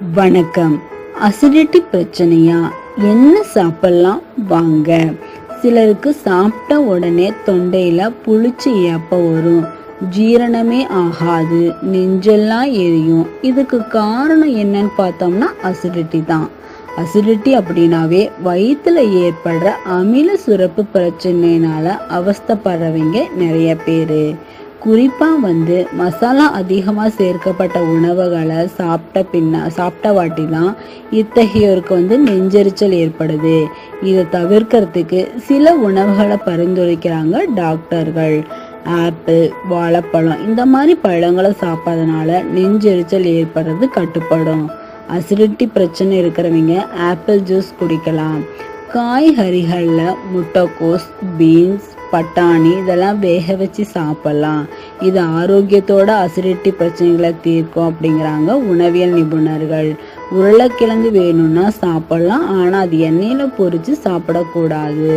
வணக்கம். அசிடிட்டி பிரச்சனையா? என்ன சாப்பிடலாம்? வாங்க. சிலருக்கு சாப்பிட்ட உடனே தொண்டையில புளிச்சு ஏப்ப வரும். ஜீரணமே ஆகாது. நெஞ்செல்லாம் எரியும். இதுக்கு காரணம் என்னன்னு பார்த்தோம்னா அசிடிட்டி தான். அசிடிட்டி அப்படின்னாவே வயிற்றுல ஏற்படுற அமில சுரப்பு பிரச்சனைனால அவஸ்தைப்படுறவங்க நிறைய பேர். குறிப்பாக வந்து மசாலா அதிகமாக சேர்க்கப்பட்ட உணவுகளை சாப்பிட்ட பின்ன சாப்பிட்ட வாட்டி தான் இத்தகையோருக்கு வந்து நெஞ்செரிச்சல் ஏற்படுது. இதை தவிர்க்கறதுக்கு சில உணவுகளை பரிந்துரைக்கிறாங்க டாக்டர்கள். ஆப்பிள் வாழைப்பழம் இந்த மாதிரி பழங்களை சாப்பிட்றதுனால நெஞ்செரிச்சல் ஏற்படுறது கட்டுப்படும். அசிடிட்டி பிரச்சனை இருக்கிறவங்க ஆப்பிள் ஜூஸ் குடிக்கலாம். காய்கறிகளில் முட்டைக்கோஸ் பீன்ஸ் பட்டாணி இதெல்லாம் வேக வச்சு சாப்பிடலாம். இது ஆரோக்கியத்தோட அசிடிட்டி பிரச்சனைகளை தீர்க்கும் அப்படிங்கிறாங்க உணவியல் நிபுணர்கள். உருளைக்கிழங்கு வேணும்னா சாப்பிடலாம் ஆனால் அது எண்ணெயில் பொறிச்சு சாப்பிடக்கூடாது.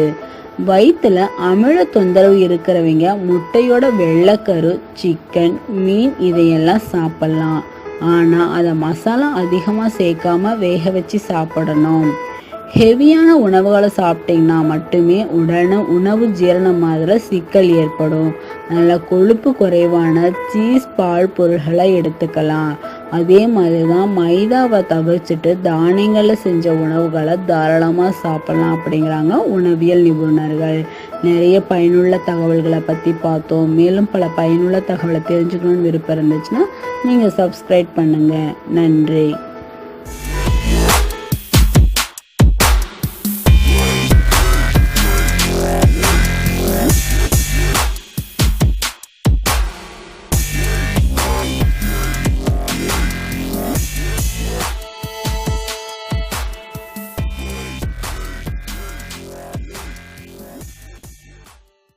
வயிற்றுல அமில தொந்தரவு இருக்கிறவங்க முட்டையோட வெள்ளைக்கரு சிக்கன் மீன் இதையெல்லாம் சாப்பிடலாம். ஆனால் அதை மசாலா அதிகமாக சேர்க்காம வேக வச்சு சாப்பிடணும். ஹெவியான உணவுகளை சாப்பிட்டீங்கன்னா மட்டுமே உடனே உணவு ஜீரணமாகிற சிக்கல் ஏற்படும். நல்ல கொழுப்பு குறைவான சீஸ் பால் பொருள்களை எடுத்துக்கலாம். அதே மாதிரி தான் மைதாவை தவிர்த்துட்டு தானியங்களில் செஞ்ச உணவுகளை தாராளமாக சாப்பிடலாம் அப்படிங்கிறாங்க உணவியல் நிபுணர்கள். நிறைய பயனுள்ள தகவல்களை பற்றி பார்த்தோம். மேலும் பல பயனுள்ள தகவலை தெரிஞ்சுக்கணும்னு விருப்பம் இருந்துச்சுன்னா நீங்கள் சப்ஸ்கிரைப் பண்ணுங்கள் நன்றி.